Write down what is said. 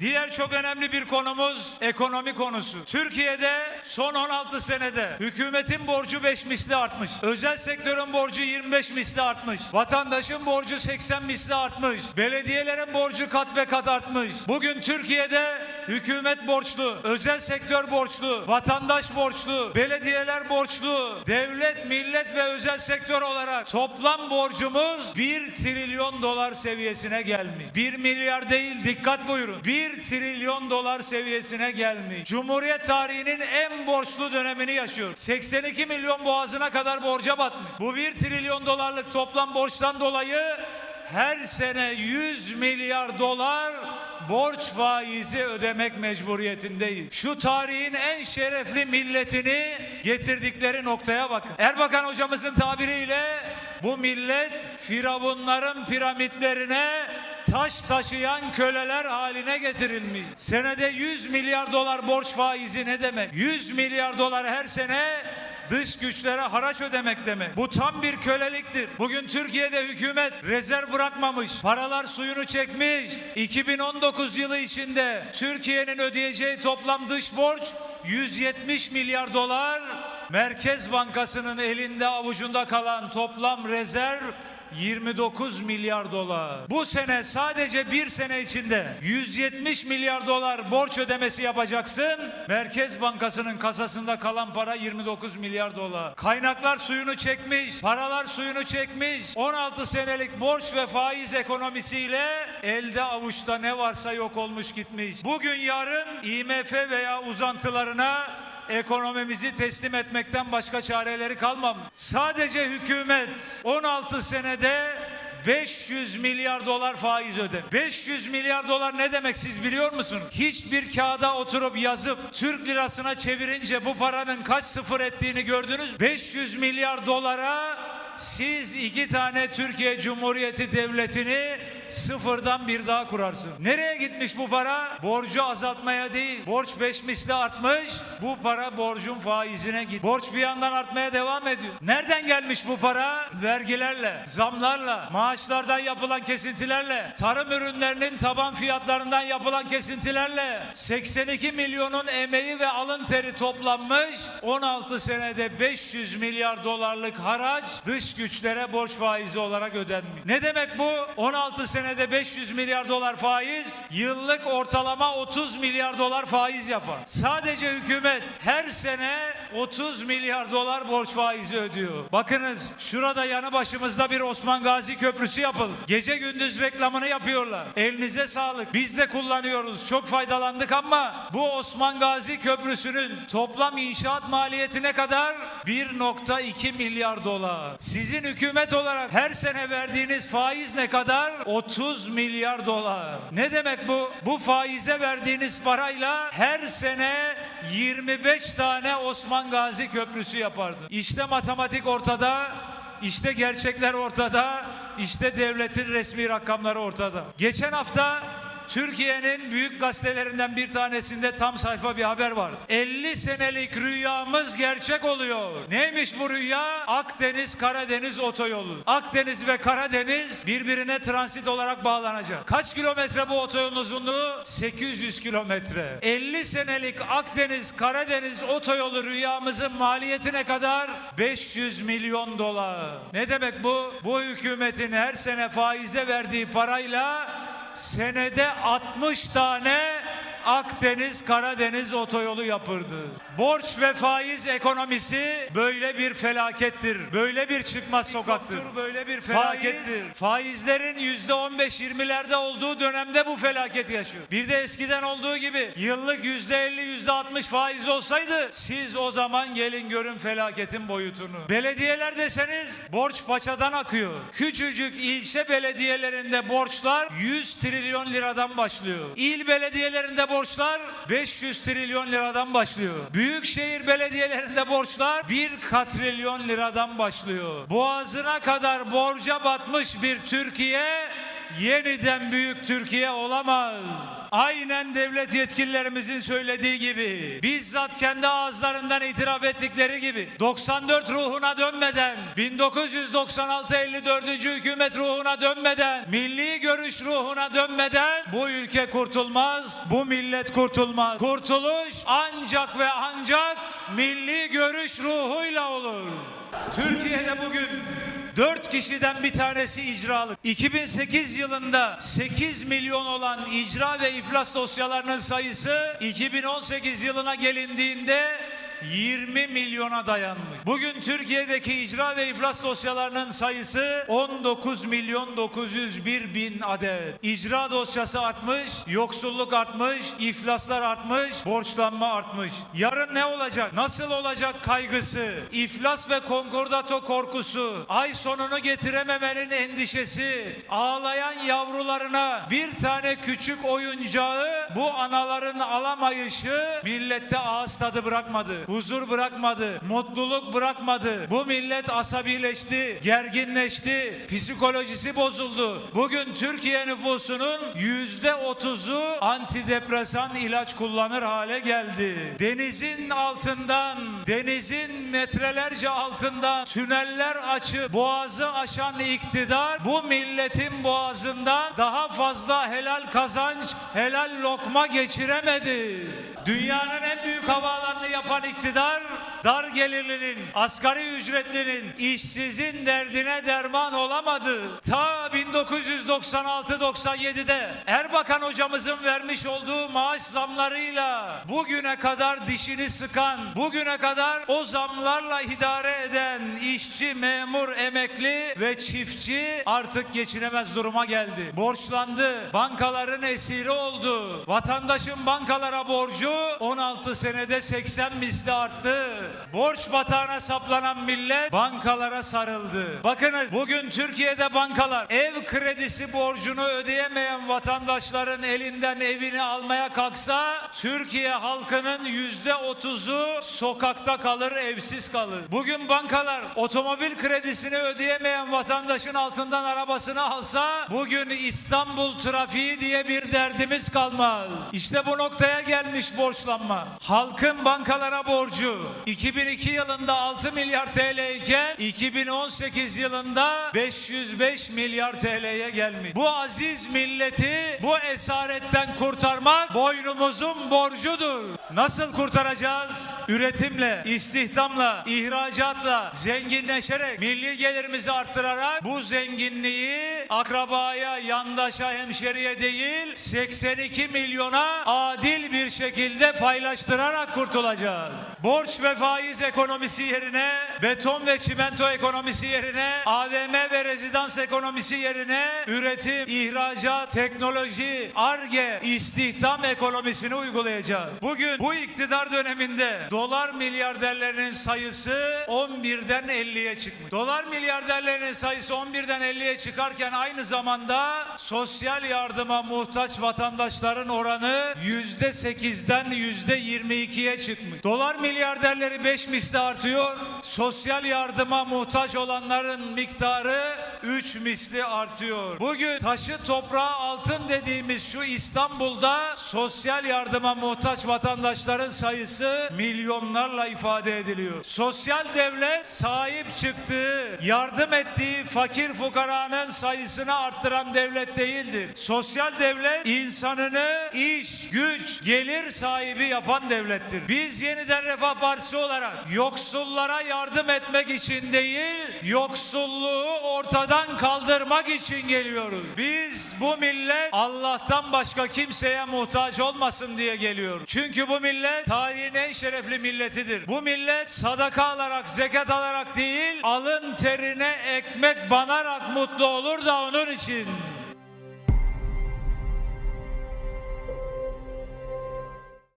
Diğer çok önemli bir konumuz ekonomi konusu. Türkiye'de son 16 senede hükümetin borcu 5 misli artmış. Özel sektörün borcu 25 misli artmış. Vatandaşın borcu 80 misli artmış. Belediyelerin borcu kat be kat artmış. Bugün Türkiye'de hükümet borçlu, özel sektör borçlu, vatandaş borçlu, belediyeler borçlu, devlet, millet ve özel sektör olarak toplam borcumuz 1 trilyon dolar seviyesine gelmiş. 1 milyar değil dikkat buyurun. 1 trilyon dolar seviyesine gelmiş. Cumhuriyet tarihinin en borçlu dönemini yaşıyor. 82 milyon boğazına kadar borca batmış. Bu 1 trilyon dolarlık toplam borçtan dolayı her sene 100 milyar dolar borç faizi ödemek mecburiyetindeyiz. Şu tarihin en şerefli milletini getirdikleri noktaya bakın. Erbakan hocamızın tabiriyle bu millet firavunların piramitlerine taş taşıyan köleler haline getirilmiş. Senede 100 milyar dolar borç faizi ne demek? 100 milyar dolar her sene dış güçlere haraç ödemek demek. Bu tam bir köleliktir. Bugün Türkiye'de hükümet rezerv bırakmamış. Paralar suyunu çekmiş. 2019 yılı içinde Türkiye'nin ödeyeceği toplam dış borç 170 milyar dolar. Merkez Bankası'nın elinde avucunda kalan toplam rezerv 29 milyar dolar. Bu sene sadece bir sene içinde 170 milyar dolar borç ödemesi yapacaksın. Merkez Bankası'nın kasasında kalan para 29 milyar dolar. Kaynaklar suyunu çekmiş, paralar suyunu çekmiş. 16 senelik borç ve faiz ekonomisiyle elde avuçta ne varsa yok olmuş gitmiş. Bugün yarın IMF veya uzantılarına ekonomimizi teslim etmekten başka çareleri kalmamış. Sadece hükümet 16 senede 500 milyar dolar faiz öde. 500 milyar dolar ne demek siz biliyor musunuz? Hiçbir kağıda oturup yazıp Türk lirasına çevirince bu paranın kaç sıfır ettiğini gördünüz. mü? 500 milyar dolara siz iki tane Türkiye Cumhuriyeti Devleti'ni sıfırdan bir daha kurarsın. Nereye gitmiş bu para? Borcu azaltmaya değil. Borç beş misli artmış. Bu para borcun faizine git. Borç bir yandan artmaya devam ediyor. Nereden gelmiş bu para? Vergilerle, zamlarla, maaşlardan yapılan kesintilerle, tarım ürünlerinin taban fiyatlarından yapılan kesintilerle 82 milyonun emeği ve alın teri toplanmış. 16 senede 500 milyar dolarlık haraç dış güçlere borç faizi olarak ödenmiş. Ne demek bu? 16 senede 500 milyar dolar faiz, yıllık ortalama 30 milyar dolar faiz yapar. Sadece hükümet her sene 30 milyar dolar borç faizi ödüyor. Bakınız şurada yanı başımızda bir Osman Gazi Köprüsü yapıldı. Gece gündüz reklamını yapıyorlar. Elinize sağlık. Biz de kullanıyoruz. Çok faydalandık ama bu Osman Gazi Köprüsü'nün toplam inşaat maliyeti ne kadar? 1.2 milyar dolar. Sizin hükümet olarak her sene verdiğiniz faiz ne kadar? 30 milyar dolar. Ne demek bu? Bu faize verdiğiniz parayla her sene 25 tane Osman Gazi Köprüsü yapardı. İşte matematik ortada, işte gerçekler ortada, işte devletin resmi rakamları ortada. Geçen hafta Türkiye'nin büyük gazetelerinden bir tanesinde tam sayfa bir haber var. 50 senelik rüyamız gerçek oluyor. Neymiş bu rüya? Akdeniz Karadeniz otoyolu. Akdeniz ve Karadeniz birbirine transit olarak bağlanacak. Kaç kilometre bu otoyolun uzunluğu? 800 kilometre. 50 senelik Akdeniz Karadeniz otoyolu rüyamızın maliyeti ne kadar? 500 milyon dolar. Ne demek bu? Bu hükümetin her sene faize verdiği parayla senede 60 tane Akdeniz Karadeniz otoyolu yapıldı. Borç ve faiz ekonomisi böyle bir felakettir. Böyle bir çıkmaz sokaktır. Böyle bir felakettir. Faizlerin yüzde 15-20'lerde olduğu dönemde bu felaket yaşıyor. Bir de eskiden olduğu gibi yıllık yüzde 50 yüzde 60 faiz olsaydı siz o zaman gelin görün felaketin boyutunu. Belediyeler deseniz borç paçadan akıyor. Küçücük ilçe belediyelerinde borçlar 100 trilyon liradan başlıyor. İl belediyelerinde borçlar 500 trilyon liradan başlıyor. Büyükşehir belediyelerinde borçlar 1 katrilyon liradan başlıyor. Boğazına kadar borca batmış bir Türkiye yeniden büyük Türkiye olamaz. Aynen devlet yetkililerimizin söylediği gibi, bizzat kendi ağızlarından itiraf ettikleri gibi 94 ruhuna dönmeden, 1996-54. hükümet ruhuna dönmeden, milli görüş ruhuna dönmeden bu ülke kurtulmaz, bu millet kurtulmaz. Kurtuluş ancak ve ancak milli görüş ruhuyla olur. Türkiye'de bugün Dört kişiden bir tanesi icralık. 2008 yılında 8 milyon olan icra ve iflas dosyalarının sayısı 2018 yılına gelindiğinde 20 milyona dayanmış. Bugün Türkiye'deki icra ve iflas dosyalarının sayısı 19 milyon 901 bin adet. İcra dosyası artmış, yoksulluk artmış, iflaslar artmış, borçlanma artmış. Yarın ne olacak? Nasıl olacak kaygısı? İflas ve konkordato korkusu, ay sonunu getirememenin endişesi, ağlayan yavrularına bir tane küçük oyuncağı bu anaların alamayışı millette ağız tadı bırakmadı. Huzur bırakmadı, mutluluk bırakmadı. Bu millet asabileşti, gerginleşti, psikolojisi bozuldu. Bugün Türkiye nüfusunun yüzde otuzu antidepresan ilaç kullanır hale geldi. Denizin altından, denizin metrelerce altından tüneller açıp boğazı aşan iktidar bu milletin boğazından daha fazla helal kazanç, helal lokma geçiremedi. Dünyanın en büyük havaalanını yapan iktidar dar gelirlinin, asgari ücretlinin, işsizin derdine derman olamadı. Ta 1996-97'de Erbakan hocamızın vermiş olduğu maaş zamlarıyla bugüne kadar dişini sıkan, bugüne kadar o zamlarla idare eden işçi, memur, emekli ve çiftçi artık geçinemez duruma geldi. Borçlandı, bankaların esiri oldu. Vatandaşın bankalara borcu 16 senede 80 misli arttı. Borç batağına saplanan millet bankalara sarıldı. Bakınız bugün Türkiye'de bankalar ev kredisi borcunu ödeyemeyen vatandaşların elinden evini almaya kalksa Türkiye halkının yüzde otuzu sokakta kalır, evsiz kalır. Bugün bankalar otomobil kredisini ödeyemeyen vatandaşın altından arabasını alsa bugün İstanbul trafiği diye bir derdimiz kalmaz. İşte bu noktaya gelmiş borçlanma. Halkın bankalara borcu 2002 yılında 6 milyar TL iken 2018 yılında 505 milyar TL'ye gelmiş. Bu aziz milleti bu esaretten kurtarmak boynumuzun borcudur. Nasıl kurtaracağız? Üretimle, istihdamla, ihracatla, zenginleşerek, milli gelirimizi arttırarak bu zenginliği akrabaya, yandaşa, hemşeriye değil 82 milyona adil bir şekilde paylaştırarak kurtulacağız. Borç ve faiz ekonomisi yerine, beton ve çimento ekonomisi yerine, AVM ve rezidans ekonomisi yerine üretim, ihracat, teknoloji, arge, istihdam ekonomisini uygulayacağız. Bugün bu iktidar döneminde dolar milyarderlerinin sayısı 11'den 50'ye çıkmış. Dolar milyarderlerinin sayısı 11'den 50'ye çıkarken aynı zamanda sosyal yardıma muhtaç vatandaşların oranı %8'den %22'ye çıkmış. Dolar milyarderleri 5 misli artıyor. Sosyal yardıma muhtaç olanların miktarı 3 misli artıyor. Bugün taşı toprağı altın dediğimiz şu İstanbul'da sosyal yardıma muhtaç vatandaşların sayısı milyonlarla ifade ediliyor. Sosyal devlet sahip çıktığı, yardım ettiği fakir fukaranın sayısını arttıran devlet değildir. Sosyal devlet insanını iş, güç, gelir sahibi yapan devlettir. Biz yeniden Refah Partisi olarak yoksullara yardım etmek için değil, yoksulluğu ortadan kaldırmak için geliyoruz. Biz bu millet Allah'tan başka kimseye muhtaç olmasın diye geliyoruz. Çünkü bu millet tarihin en şerefli milletidir. Bu millet sadaka alarak, zekat alarak değil, alın terine ekmek banarak mutlu olur da onun için.